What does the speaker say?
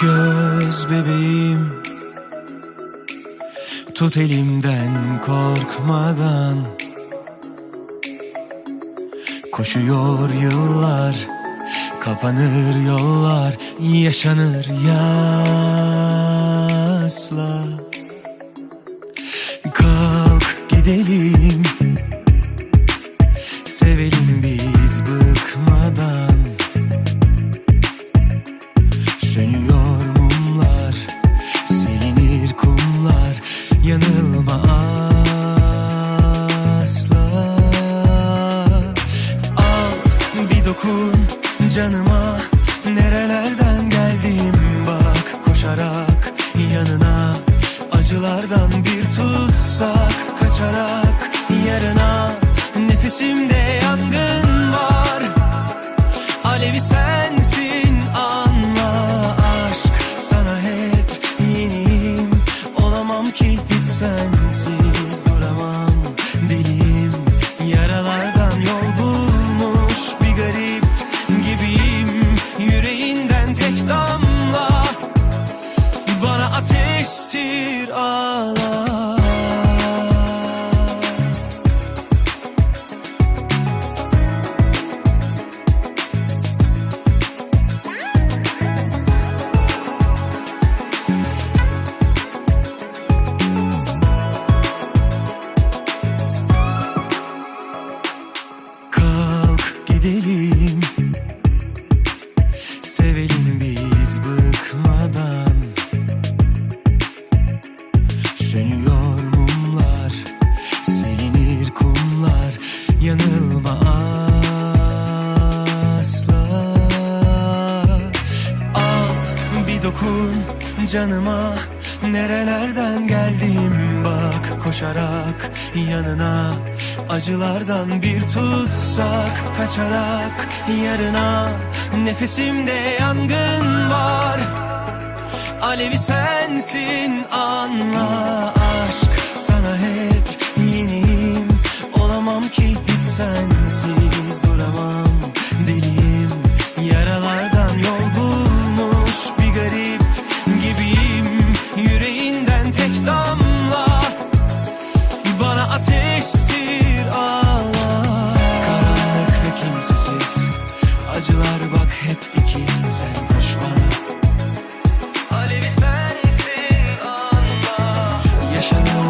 Göz bebeğim Tut elimden korkmadan. Koşuyor yıllar Kapanır yollar Yaşanır yasla. Kalk gidelim Sevelim biz dokun canıma. Nerelerden geldim bak Koşarak yanına. Acılardan bir tutsak Kaçarak yarına. Nefesimde yangın var. Alevi sensin anla aşk. Sana hep yeniyim. Olamam ki ateştir ağla canıma Nerelerden geldim bak koşarak yanına Acılardan bir tutsak kaçarak yarına Nefesimde yangın var. Alevi sensin anla Special